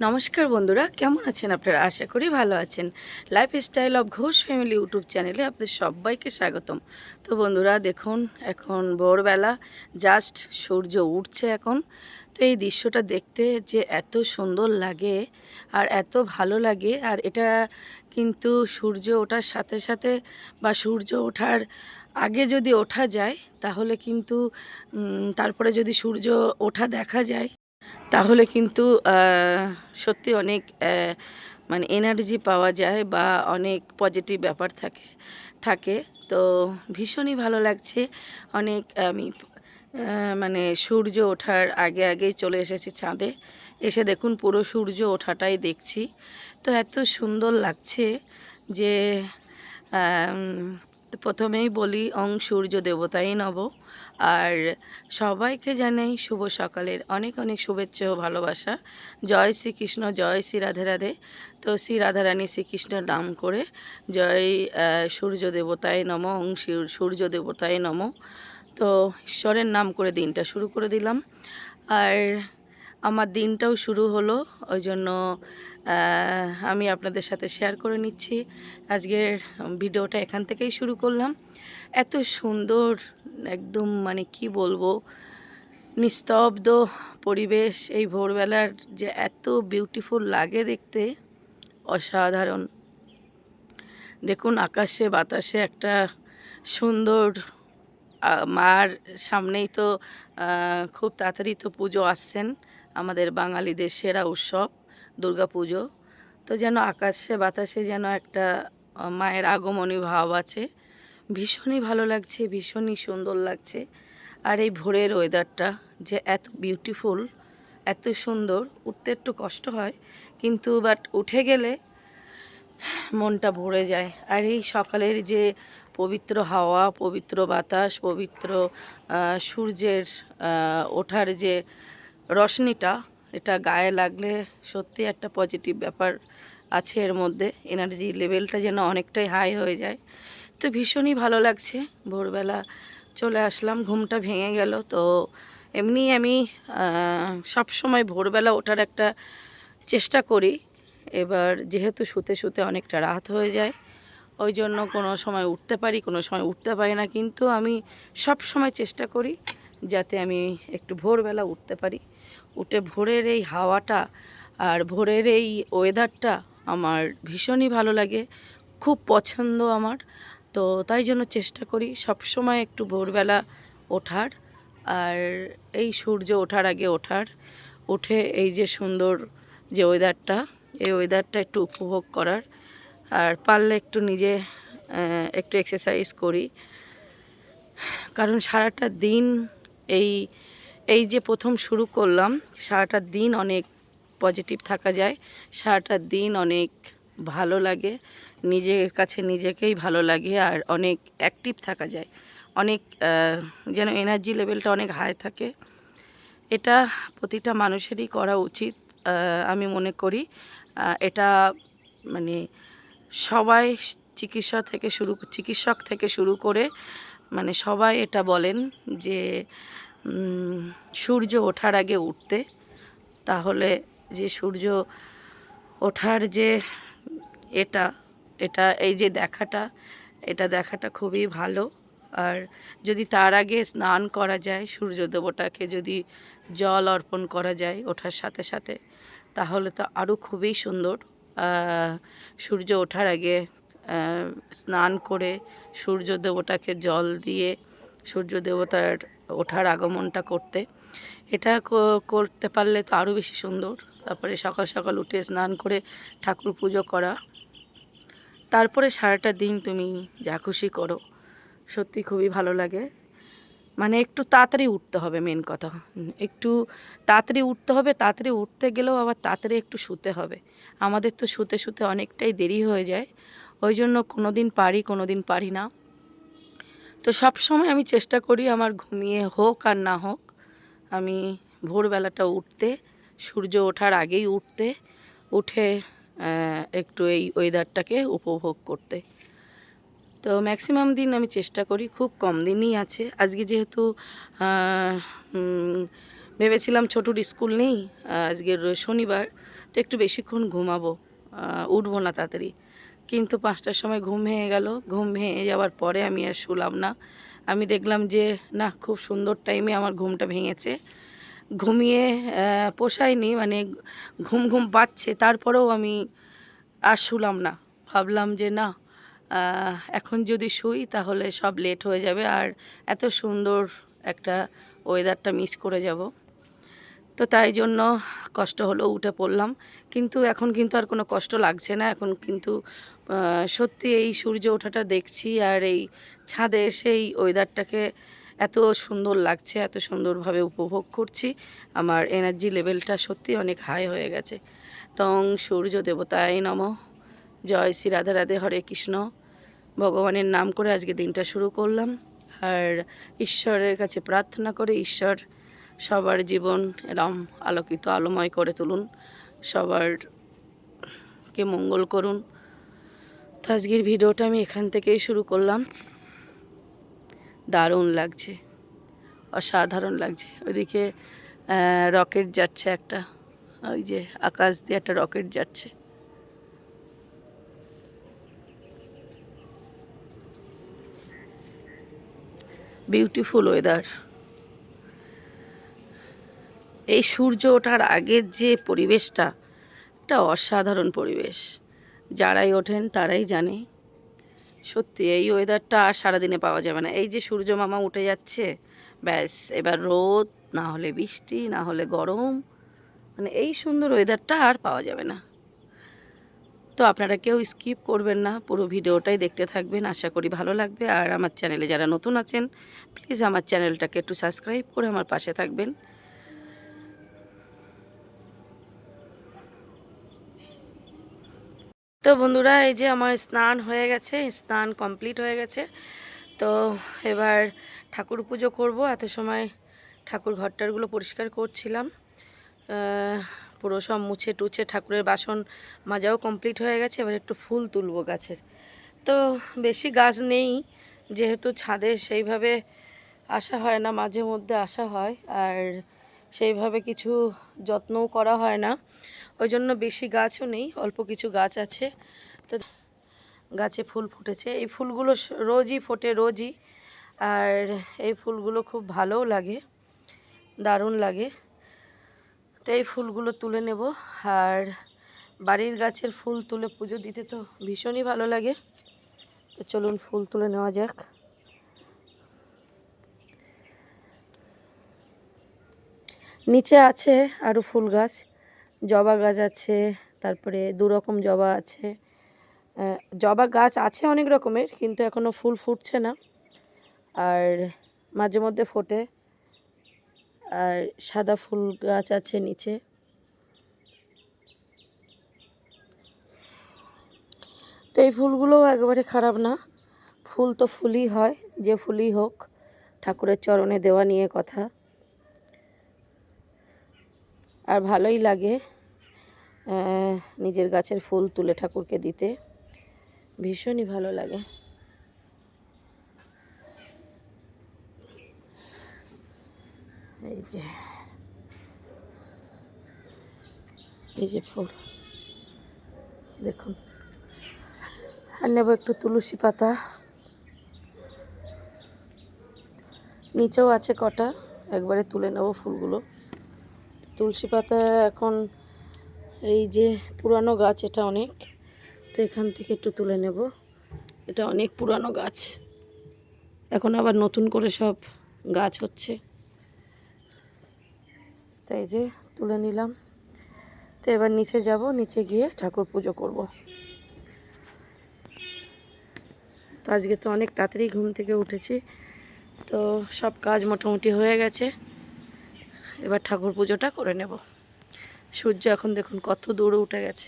নমস্কার বন্ধুরা, কেমন আছেন আপনারা? আশা করি ভালো আছেন। Lifestyle of Ghosh family YouTube চ্যানেলে আপনাদের সবাইকে স্বাগতম। তো বন্ধুরা, দেখুন, এখন ভোরবেলা জাস্ট সূর্য উঠছে এখন। তো এই দৃশ্যটা দেখতে যে এত সুন্দর লাগে আর এত ভালো লাগে, আর এটা কিন্তু সূর্য ওঠার সাথে সাথে বা সূর্য ওঠার আগে যদি ওঠা যায়, তাহলে কিন্তু তারপরে যদি সূর্য ওঠা দেখা যায় তাহলে কিন্তু সত্যি অনেক মানে এনার্জি পাওয়া যায় বা অনেক পজিটিভ ব্যাপার থাকে থাকে। তো ভীষণই ভালো লাগছে। অনেক আমি মানে সূর্য ওঠার আগে আগেই চলে এসেছি ছাদে। এসে দেখুন পুরো সূর্য ওঠাটাই দেখছি। তো এত সুন্দর লাগছে যে তো প্রথমেই বলি অং সূর্য দেবতাই নব আর সবাইকে জানাই শুভ সকালের অনেক অনেক শুভেচ্ছা ও ভালোবাসা। জয় শ্রীকৃষ্ণ, জয় শ্রী রাধে রাধে। তো শ্রী রাধারানী শ্রীকৃষ্ণের নাম করে জয় সূর্য দেবতায় নম শির- সূর্য দেবতায় নম। তো ঈশ্বরের নাম করে দিনটা শুরু করে দিলাম। আর আমার দিনটাও শুরু হলো, ওই জন্য আমি আপনাদের সাথে শেয়ার করে নিচ্ছি। আজকের ভিডিওটা এখান থেকেই শুরু করলাম। এত সুন্দর, একদম মানে কি বলব, নিস্তব্ধ পরিবেশ, এই ভোরবেলার যে এত বিউটিফুল লাগে দেখতে, অসাধারণ। দেখুন আকাশে, বাতাসে একটা সুন্দর মার সামনেই তো খুব তাড়াতাড়ি তো পুজো আসছেন। আমাদের বাঙালিদের সেরা উৎসব পুজো তো যেন আকাশে বাতাসে যেন একটা মায়ের আগমনী ভাব আছে। ভীষণই ভালো লাগছে, ভীষণই সুন্দর লাগছে। আর এই ভোরের ওয়েদারটা যে এত বিউটিফুল এত সুন্দর, উঠতে একটু কষ্ট হয়, কিন্তু বাট উঠে গেলে মনটা ভরে যায়। আর এই সকালের যে পবিত্র হাওয়া, পবিত্র বাতাস, পবিত্র সূর্যের ওঠার যে রশ্মিটা এটা গায়ে লাগলে সত্যি একটা পজিটিভ ব্যাপার আছে এর মধ্যে। এনার্জি লেভেলটা যেন অনেকটাই হাই হয়ে যায়। তো ভীষণই ভালো লাগছে। ভোরবেলা চলে আসলাম, ঘুমটা ভেঙে গেল। তো এমনি আমি সব সময় ভোরবেলা ওঠার একটা চেষ্টা করি। এবার যেহেতু শুতে শুতে অনেকটা রাত হয়ে যায়, ওই জন্য কোনো সময় উঠতে পারি, কোনো সময় উঠতে পারি না। কিন্তু আমি সব সময় চেষ্টা করি যাতে আমি একটু ভোরবেলা উঠতে পারি। উঠে ভোরের এই হাওয়াটা আর ভোরের এই ওয়েদারটা আমার ভীষণই ভালো লাগে, খুব পছন্দ আমার। তো তাই জন্য চেষ্টা করি সব সময় একটু ভোরবেলা ওঠার। আর এই সূর্য ওঠার আগে ওঠার। উঠে এই যে সুন্দর যে ওয়েদারটা এই ওয়েদারটা একটু উপভোগ করার। আর পারলে একটু নিজে একটু এক্সারসাইজ করি। কারণ সারাটা দিন এই এই যে প্রথম শুরু করলাম, সারাটা দিন অনেক পজিটিভ থাকা যায়, সারাটা দিন অনেক ভালো লাগে, নিজের কাছে নিজেকেই ভালো লাগে আর অনেক অ্যাক্টিভ থাকা যায়। অনেক যেন এনার্জি লেভেলটা অনেক হাই থাকে। এটা প্রতিটা মানুষেরই করা উচিত আমি মনে করি। এটা মানে সবাই চিকিৎসা থেকে শুরু, চিকিৎসক থেকে শুরু করে মানে সবাই এটা বলেন যে সূর্য ওঠার আগে উঠতে। তাহলে যে সূর্য ওঠার যে এটা এটা এই যে দেখাটা, এটা দেখাটা খুবই ভালো। আর যদি তার আগে স্নান করা যায়, সূর্য দেবতাকে যদি জল অর্পণ করা যায় ওঠার সাথে সাথে, তাহলে তো আরও খুবই সুন্দর। সূর্য ওঠার আগে স্নান করে সূর্য দেবতাকে জল দিয়ে সূর্য দেবতার ওঠার আগমনটা করতে। এটা করতে পারলে তো আরও বেশি সুন্দর। তারপরে সকাল সকাল উঠে স্নান করে ঠাকুর পুজো করা। তারপরে সারাটা দিন তুমি যা খুশি করো। সত্যি খুবই ভালো লাগে। মানে একটু তাড়াতাড়ি উঠতে হবে মেন কথা। একটু তাড়াতাড়ি উঠতে হবে, তাড়াতাড়ি উঠতে গেলেও আবার তাড়াতাড়ি একটু শুতে হবে। আমাদের তো শুতে শুতে অনেকটাই দেরি হয়ে যায়। ওই জন্য কোনো দিন পারি কোনো দিন পারি না। তো সব সময় আমি চেষ্টা করি আমার ঘুমিয়ে হোক আর না হোক, আমি ভোরবেলাটা উঠতে, সূর্য ওঠার আগেই উঠতে, উঠে একটু এই ওয়েদারটাকে উপভোগ করতে। তো ম্যাক্সিমাম দিন আমি চেষ্টা করি, খুব কম দিনই আছে। আজকে যেহেতু ভেবেছিলাম ছোটুর স্কুল নেই আজকের শনিবার, তো একটু বেশিক্ষণ ঘুমাবো উঠবো না তাড়াতাড়ি। কিন্তু পাঁচটার সময় ঘুম ভেঙে গেল। ঘুম ভেঙে যাওয়ার পরে আমি আর শুলাম না। আমি দেখলাম যে, না, খুব সুন্দর টাইমে আমার ঘুমটা ভেঙেছে। ঘুমিয়ে পোষায়নি মানে ঘুম ঘুম পাচ্ছে। তারপরেও আমি আর শুলাম না। ভাবলাম যে, না এখন যদি শুই তাহলে সব লেট হয়ে যাবে। আর এত সুন্দর একটা ওয়েদারটা মিস করে যাব। তো তাই জন্য কষ্ট হলো উঠে পড়লাম। কিন্তু এখন কিন্তু আর কোনো কষ্ট লাগছে না। এখন কিন্তু সত্যি এই সূর্য ওঠাটা দেখছি আর এই ছাদে এসে এই ওয়েদারটাকে এত সুন্দর লাগছে, এত সুন্দরভাবে উপভোগ করছি। আমার এনার্জি লেভেলটা সত্যি অনেক হাই হয়ে গেছে। তং সূর্য দেবতায় নম। জয় শ্রী রাধে রাধে, হরে কৃষ্ণ। ভগবানের নাম করে আজকে দিনটা শুরু করলাম। আর ঈশ্বরের কাছে প্রার্থনা করে ঈশ্বর সবার জীবন এরম আলোকিত, আলোময় করে তুলুন। সবার কে মঙ্গল করুন। তো আজকের ভিডিওটা আমি এখান থেকেই শুরু করলাম। দারুণ লাগছে, অসাধারণ লাগছে। ওইদিকে রকেট যাচ্ছে একটা, ওই যে আকাশ দিয়ে একটা রকেট যাচ্ছে। Beautiful weather. এই সূর্য ওঠার আগের যে পরিবেশটা, একটা অসাধারণ পরিবেশ। যারাই ওঠেন তারাই জানে। সত্যি, এই ওয়েদারটা আর সারাদিনে পাওয়া যাবে না। এই যে সূর্য মামা উঠে যাচ্ছে, ব্যাস, এবার রোদ, না হলে বৃষ্টি, না হলে গরম মানে এই সুন্দর ওয়েদারটা আর পাওয়া যাবে না। তো আপনারা কেউ স্কিপ করবেন না, পুরো ভিডিওটাই দেখতে থাকবেন। আশা করি ভালো লাগবে। আর আমার চ্যানেলে যারা নতুন আছেন প্লিজ আমার চ্যানেলটাকে একটু সাবস্ক্রাইব করে আমার পাশে থাকবেন। তো বন্ধুরা, এই যে আমার স্নান হয়ে গেছে, স্নান কমপ্লিট হয়ে গেছে। তো এবার ঠাকুর পুজো করব। এত সময় ঠাকুর ঘরটারগুলো পরিষ্কার করছিলাম। পুরো সব মুছে টুছে ঠাকুরের বাসন মাজাও কমপ্লিট হয়ে গেছে। এবার একটু ফুল তুলবো গাছের। তো বেশি গাছ নেই, যেহেতু ছাদে সেইভাবে আসা হয় না, মাঝে মধ্যে আসা হয়। আর সেইভাবে কিছু যত্নও করা হয় না। ওই জন্য বেশি গাছও নেই, অল্প কিছু গাছ আছে। তো গাছে ফুল ফুটেছে। এই ফুলগুলো রোজই ফোটে, রোজই। আর এই ফুলগুলো খুব ভালোও লাগে, দারুণ লাগে। তো এই ফুলগুলো তুলে নেব। আর বাড়ির গাছের ফুল তুলে পুজো দিতে তো ভীষণই ভালো লাগে। তো চলুন ফুল তুলে নেওয়া যাক। নিচে আছে আরও ফুল গাছ। জবা গাছ আছে, তারপরে দু রকম জবা আছে। জবা গাছ আছে অনেক রকমের, কিন্তু এখনও ফুল ফুটছে না। আর মাঝে মধ্যে ফোটে। আর সাদা ফুল গাছ আছে নিচে। তো এই ফুলগুলোও একেবারে খারাপ না। ফুল তো ফুলই হয়, যে ফুলই হোক, ঠাকুরের চরণে দেওয়া নিয়ে কথা। আর ভালোই লাগে নিজের গাছের ফুল তুলে ঠাকুরকে দিতে। ভীষণই ভালো লাগে। এই যে এই যে ফুল, দেখুন। আর নেব একটু তুলসী পাতা। নিচেও আছে কটা, একবারে তুলে নেব ফুলগুলো। তুলসী পাতা এখন এই যে পুরানো গাছ, এটা অনেক। তো এখান থেকে একটু তুলে নেব। এটা অনেক পুরানো গাছ। এখন আবার নতুন করে সব গাছ হচ্ছে। তো এই যে তুলে নিলাম। তো এবার নিচে যাব, নিচে গিয়ে ঠাকুর পুজো করব। তো আজকে তো অনেক তাড়াতাড়ি ঘুম থেকে উঠেছি। তো সব কাজ মোটামুটি হয়ে গেছে। এবার ঠাকুর পুজোটা করে নেব। সূর্য এখন দেখুন কত দূরে উঠে গেছে।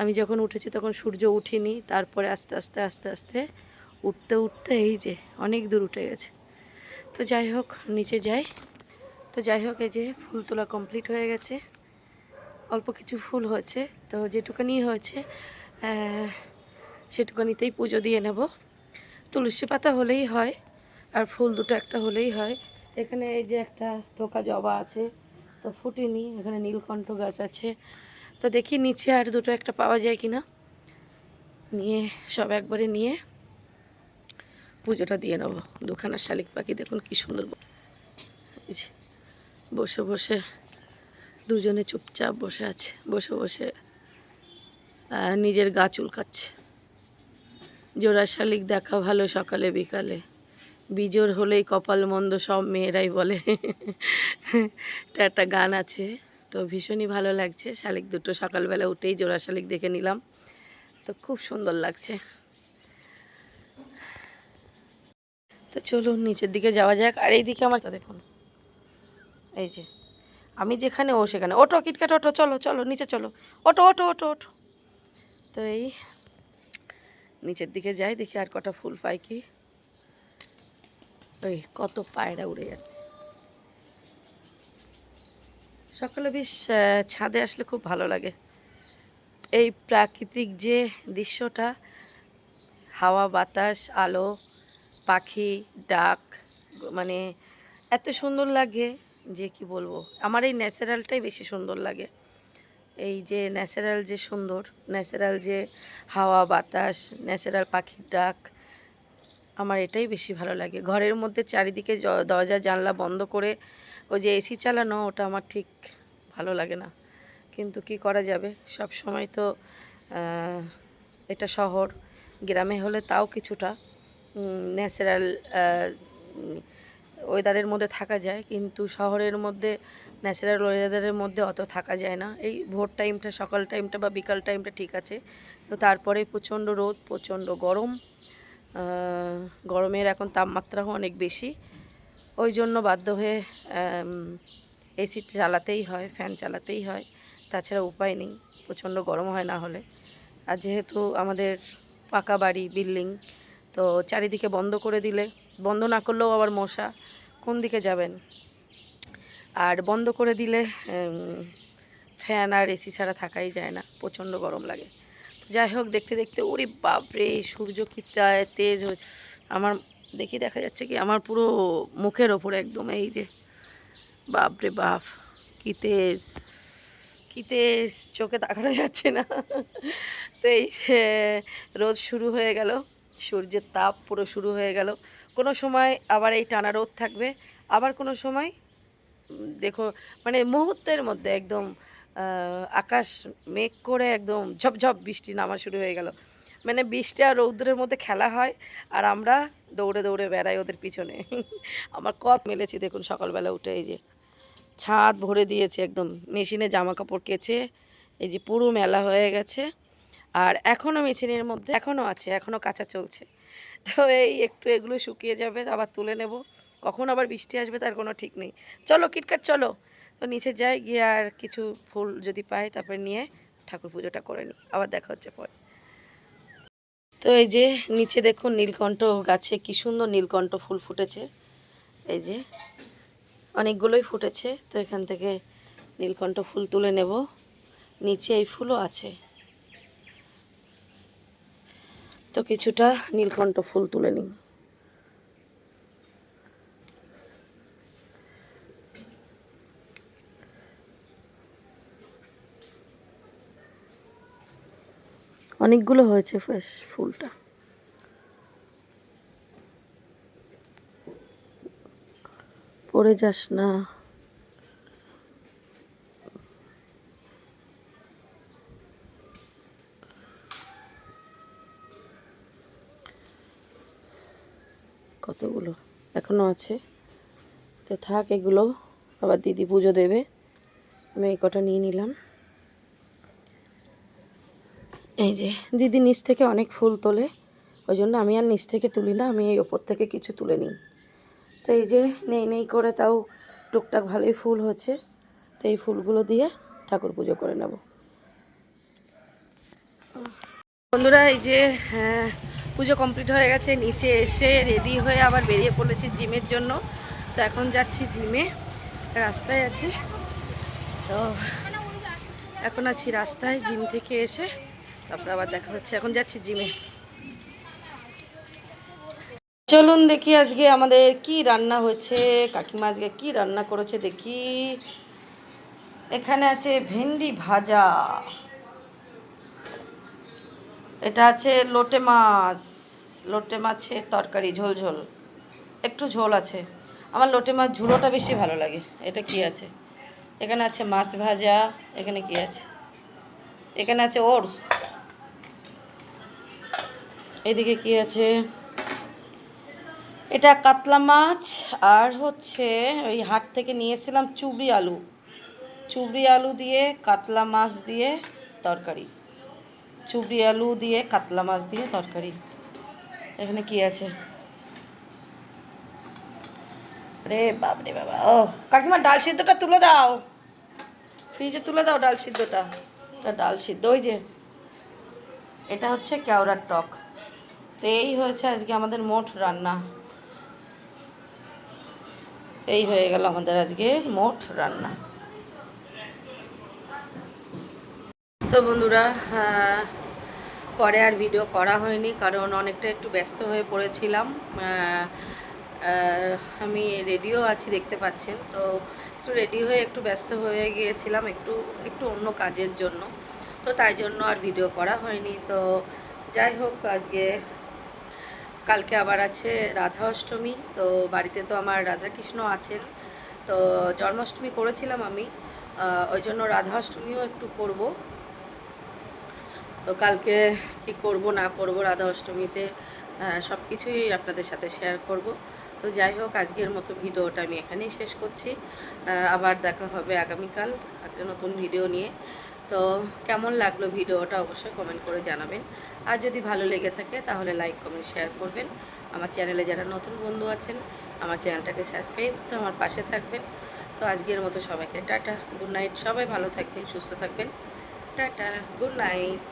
আমি যখন উঠেছি তখন সূর্য উঠিনি, তারপরে আস্তে আস্তে আস্তে আস্তে উঠতে উঠতে এই যে অনেক দূর উঠে গেছে। তো যাই হোক, নিচে যাই। তো যাই হোক, এই যে ফুল তোলা কমপ্লিট হয়ে গেছে। অল্প কিছু ফুল হয়েছে। তো যেটুকানি হয়েছে সেটুকানিতেই পুজো দিয়ে নেব। তুলসী পাতা হলেই হয়, আর ফুল দুটো একটা হলেই হয়। এখানে এই যে একটা থোকা জবা আছে, তো ফুটেনি, এখানে নীলকণ্ঠ গাছ আছে। তো দেখি নিচে আর দুটো একটা পাওয়া যায় কিনা। নিয়ে, সব একবারে নিয়ে পুজোটা দিয়ে নেব। দুখানা শালিক পাখি, দেখুন কি সুন্দর বসে বসে দুজনে চুপচাপ বসে আছে, বসে বসে নিজের গা চুলকাচ্ছে। জোড়া শালিক দেখা ভালো সকালে বিকালে। বিজোর হলেই কপাল মন্দ সব মেয়েরাই বলে। এটা একটা গান আছে, তো ভীষণই ভালো লাগছে। শালিক দুটো সকালবেলা উঠেই জোড়া শালিক দেখে নিলাম। তো খুব সুন্দর লাগছে। তো চলুন, নিচের দিকে যাওয়া যাক। আর এইদিকে আমার চা দেখুন। এই যে, আমি যেখানে, ও সেখানে। ওটো কিটকাট ওটো চলো চলো, নিচে চলো। ওটো ওটো ওটো ওটো তো এই, নিচের দিকে যাই, দেখি আর কটা ফুল পাই কি। ওই কত পায়রা উড়ে যাচ্ছে। সকালে বেশ ছাদে আসলে খুব ভালো লাগে। এই প্রাকৃতিক যে দৃশ্যটা, হাওয়া, বাতাস, আলো, পাখি, ডাক মানে এত সুন্দর লাগে যে কি বলব, আমার এই ন্যাচারালটাই বেশি সুন্দর লাগে। এই যে ন্যাচারাল যে সুন্দর, ন্যাচারাল যে হাওয়া, বাতাস, ন্যাচারাল পাখির ডাক আমার এটাই বেশি ভালো লাগে। ঘরের মধ্যে চারিদিকে দরজা, জানলা বন্ধ করে ওই যে এসি চালানো, ওটা আমার ঠিক ভালো লাগে না। কিন্তু কি করা যাবে? সব সময় তো এটা শহর। গ্রামে হলে তাও কিছুটা ন্যাচারাল ওয়েদারের মধ্যে থাকা যায়। কিন্তু শহরের মধ্যে, ন্যাচারাল ওয়েদারের মধ্যে অত থাকা যায় না। এই ভোর টাইমটা সকাল টাইমটা বা বিকাল টাইমটা ঠিক আছে। তো তারপরে প্রচণ্ড রোদ, প্রচণ্ড গরম। গরমের এখন তাপমাত্রাও অনেক বেশি। ওই জন্য বাধ্য হয়ে এসি চালাতেই হয় ফ্যান চালাতেই হয়। তাছাড়া উপায় নেই, প্রচণ্ড গরম হয় না হলে। আর যেহেতু আমাদের পাকা বাড়ি বিল্ডিং তো চারিদিকে বন্ধ করে দিলে, বন্ধ না করলেও আবার মশা, কোন দিকে যাবেন? আর বন্ধ করে দিলে ফ্যান আর এসি ছাড়া থাকাই যায় না, প্রচণ্ড গরম লাগে। যাই হোক, দেখতে দেখতে, ওরে বাপরে, সূর্য কি তেজ হচ্ছে আমার, দেখি দেখা যাচ্ছে কি, আমার পুরো মুখের ওপরে একদম এই যে, বাপরে বাপ, কি তেজ কি তেজ, চোখে তাকানো যাচ্ছে না। তো এই রোদ শুরু হয়ে গেল, সূর্যের তাপ পুরো শুরু হয়ে গেল। কোনো সময় আবার এই টানা রোদ থাকবে, আবার কোনো সময় দেখো মানে মুহূর্তের মধ্যে একদম আকাশ মেঘ করে একদম ঝপঝপ বৃষ্টি নামা শুরু হয়ে গেল। মানে বৃষ্টি আর রৌদ্রের মধ্যে খেলা হয় আর আমরা দৌড়ে দৌড়ে বেড়াই ওদের পিছনে। আমার কত মেলেছি দেখুন সকালবেলা উঠে এই যে ছাদ ভরে দিয়েছে একদম। মেশিনে জামা কাপড় কেচে এই যে পুরো মেলা হয়ে গেছে। আর এখনও মেশিনের মধ্যে এখনও আছে এখনও কাঁচা চলছে। তো এই একটু এগুলো শুকিয়ে যাবে, আবার তুলে নেব। কখন আবার বৃষ্টি আসবে তার কোনো ঠিক নেই। চলো কিটকাট চলো। তো নিচে যাই, গিয়ে আর কিছু ফুল যদি পাই, তারপরে নিয়ে ঠাকুর পুজোটা করে নিই। আবার দেখা হচ্ছে পরে। তো এই যে নিচে দেখুন নীলকণ্ঠ গাছে কি সুন্দর নীলকণ্ঠ ফুল ফুটেছে। এই যে অনেকগুলোই ফুটেছে, তো এখান থেকে নীলকণ্ঠ ফুল তুলে নেব। নিচে এই ফুলও আছে। তো কিছুটা নীলকণ্ঠ ফুল তুলে নিই। অনেকগুলো হয়েছে ফ্রেশ ফুলটা। পড়ে যাস না। কতগুলো? এখনও আছে। তো থাক এগুলো। আবার দিদি পুজো দেবে। আমি এই কটা নিয়ে নিলাম। এই যে দিদি নিচ থেকে অনেক ফুল তোলে ওই জন্য আমি আর নিচ থেকে তুলি না আমি এই ওপর থেকে কিছু তুলে নিই। তো এই যে নেই নেই করে তাও টুকটাক ভালোই ফুল হচ্ছে তো এই ফুলগুলো দিয়ে ঠাকুর পুজো করে নেব। বন্ধুরা এই যে হ্যাঁ, পুজো কমপ্লিট হয়ে গেছে নিচে এসে রেডি হয়ে আবার বেরিয়ে পড়েছি জিমের জন্য। তো এখন যাচ্ছি জিমে রাস্তায় আছি। তো এখন আছি রাস্তায় জিম থেকে এসে তারপরে আবার দেখা হচ্ছে। এখন যাচ্ছি জিমে। চলুন দেখি আজকে আমাদের কি রান্না হয়েছে, কাকিমা আজকে কি রান্না করেছে দেখি। এখানে আছে ভেন্ডি ভাজা। এটা আছে লোটে মাছ। লোটে মাছের তরকারি, ঝোল ঝোল। একটু ঝোল আছে। আমার লোটে মাছ ঝুড়োটা বেশি ভালো লাগে। এটা কি আছে? এখানে আছে মাছ ভাজা। এখানে কি আছে? এখানে আছে ওটস। এদিকে কি আছে? এটা কাতলা মাছ আর হচ্ছে ওই হাট থেকে নিয়ে এসেছিলাম চুবড়ি আলু। চুবড়ি আলু দিয়ে কাতলা মাছ দিয়ে তরকারি। চুবড়ি আলু দিয়ে কাতলা মাছ দিয়ে তরকারি। এখানে কি আছে? রে বাবরে বাবা, ও। কাকিমা, ডাল সিদ্ধটা তুলে দাও। ফ্রিজে তুলে দাও ডাল সিদ্ধটা। এটা ডাল সিদ্ধ, ওই যে। এটা হচ্ছে কেওড়ার টক। তো এই হয়েছে আজকে আমাদের মোট রান্না। এই হয়ে গেল আমাদের আজকে মোট রান্না। তো বন্ধুরা পরে আর ভিডিও করা হয়নি, কারণ অনেকটা একটু ব্যস্ত হয়ে পড়েছিলাম। আমি রেডিও আছি, দেখতে পাচ্ছেন। তো একটু রেডি হয়ে, একটু ব্যস্ত হয়ে গিয়েছিলাম, একটু একটু অন্য কাজের জন্য। তো তাই জন্য আর ভিডিও করা হয়নি। তো যাই হোক, আজকে কালকে আবার আছে রাধা অষ্টমী তো বাড়িতে তো আমার রাধাকৃষ্ণ আছেন। তো জন্মাষ্টমী করেছিলাম আমি ওই জন্য রাধা অষ্টমীও একটু করব। তো কালকে কি করব, না করব রাধা অষ্টমীতে সব কিছুই আপনাদের সাথে শেয়ার করব। তো যাই হোক, আজকের মতো ভিডিওটা আমি এখানেই শেষ করছি। আবার দেখা হবে আগামীকাল একটা নতুন ভিডিও নিয়ে। তো কেমন লাগল ভিডিওটা অবশ্যই কমেন্ট করে জানাবেন। আর যদি ভালো লেগে থাকে তাহলে লাইক কমেন্ট শেয়ার করবেন। আমার চ্যানেলে যারা নতুন বন্ধু আছেন, আমার চ্যানেলটাকে সাবস্ক্রাইব করে আমার পাশে থাকবেন। তো আজকের মতো সবাইকে টাটা গুড নাইট সবাই ভালো থাকবেন, সুস্থ থাকবেন। Tata good night